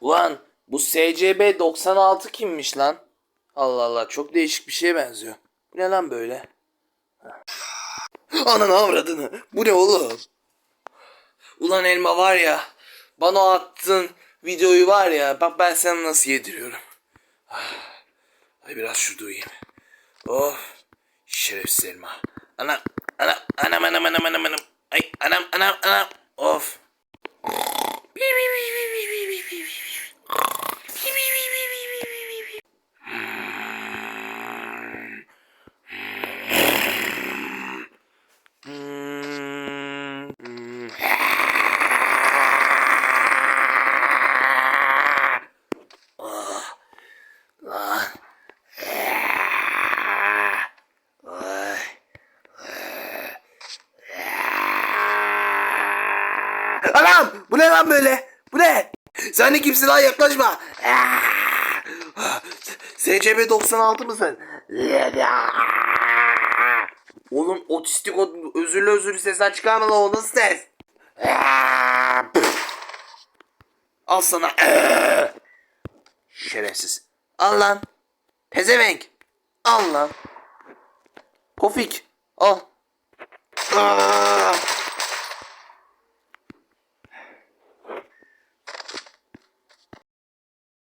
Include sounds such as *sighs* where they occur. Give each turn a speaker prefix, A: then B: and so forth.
A: Ulan bu SCB 96 kimmiş lan? Allah Allah çok değişik bir şeye benziyor. Bu ne lan böyle? *laughs* Ananı avradını. Bu ne oğlum? Ulan elma var ya. Bana o attığın videoyu var ya. Bak ben sana nasıl yediriyorum. *sighs* Ay biraz şurada uyuyayım. Oh. Şerefsiz elma. Anam. Anam. Anam anam anam anam anam. Ay anam anam anam. Anam! Bu ne lan böyle? Bu ne? Sen de kimsin lan yaklaşma. SCB 96 mısın? Oğlum otistik özürlü özürlü sesler çıkarma lan o nasıl ses? Al sana. Şerefsiz. Al lan. Pezevenk. Al lan. Pofik. Al.